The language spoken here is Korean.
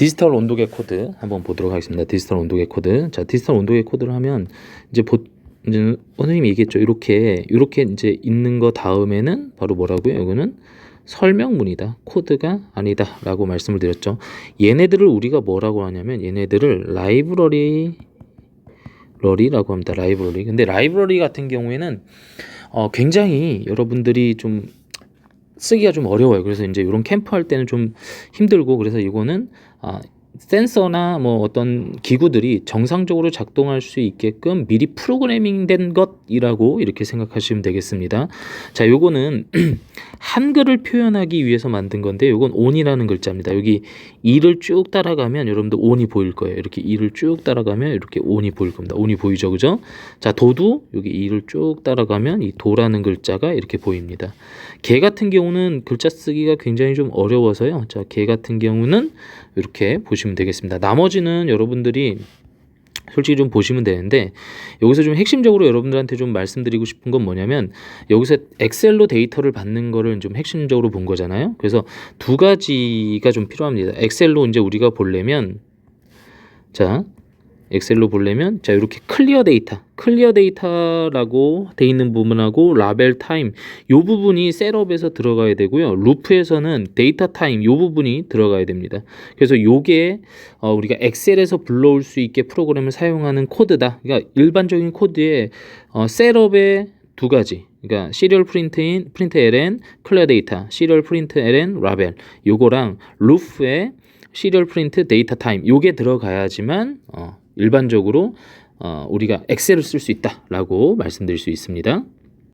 디지털 온도계 코드 한번 보도록 하겠습니다. 디지털 온도계 코드. 자, 디지털 온도계 코드를 하면 이제 보 이제 원장님이 얘기했죠. 이렇게 이렇게 이제 있는 거 다음에는 바로 뭐라고요? 이거는 설명문이다. 코드가 아니다라고 말씀을 드렸죠. 얘네들을 우리가 뭐라고 하냐면 얘네들을 라이브러리 러리라고 합니다. 라이브러리. 근데 라이브러리 같은 경우에는 어, 굉장히 여러분들이 좀 쓰기가 좀 어려워요. 그래서 이제 이런 캠프 할 때는 좀 힘들고 그래서 이거는 아, 센서나 뭐 어떤 기구들이 정상적으로 작동할 수 있게끔 미리 프로그래밍된 것이라고 이렇게 생각하시면 되겠습니다. 자, 요거는 한글을 표현하기 위해서 만든 건데 요건 온이라는 글자입니다. 여기 이를 쭉 따라가면 여러분들 온이 보일 거예요. 이렇게 이를 쭉 따라가면 이렇게 온이 보일 겁니다. 온이 보이죠, 그죠? 자, 도도 여기 이를 쭉 따라가면 이 도라는 글자가 이렇게 보입니다. 개 같은 경우는 글자 쓰기가 굉장히 좀 어려워서요. 자, 개 같은 경우는 이렇게 보시면 되겠습니다. 나머지는 여러분들이 솔직히 좀 보시면 되는데 여기서 좀 핵심적으로 여러분들한테 좀 말씀드리고 싶은 건 뭐냐면 여기서 엑셀로 데이터를 받는 거를 좀 핵심적으로 본 거잖아요. 그래서 두 가지가 좀 필요합니다. 엑셀로 이제 우리가 보려면 자 엑셀로 보려면 자 이렇게 클리어 데이터 클리어 데이터라고 돼 있는 부분하고 라벨 타임 요 부분이 셋업에서 들어가야 되고요. 루프에서는 데이터 타임 요 부분이 들어가야 됩니다. 그래서 요게 어, 우리가 엑셀에서 불러올 수 있게 프로그램을 사용하는 코드다. 그러니까 일반적인 코드에 어, 셋업의 두 가지 그러니까 시리얼 프린트인 프린트 ln 클리어 데이터 시리얼 프린트 ln 라벨. 요거랑 루프의 시리얼 프린트 데이터 타임 요게 들어가야지만 어, 일반적으로 어, 우리가 엑셀을 쓸 수 있다라고 말씀드릴 수 있습니다.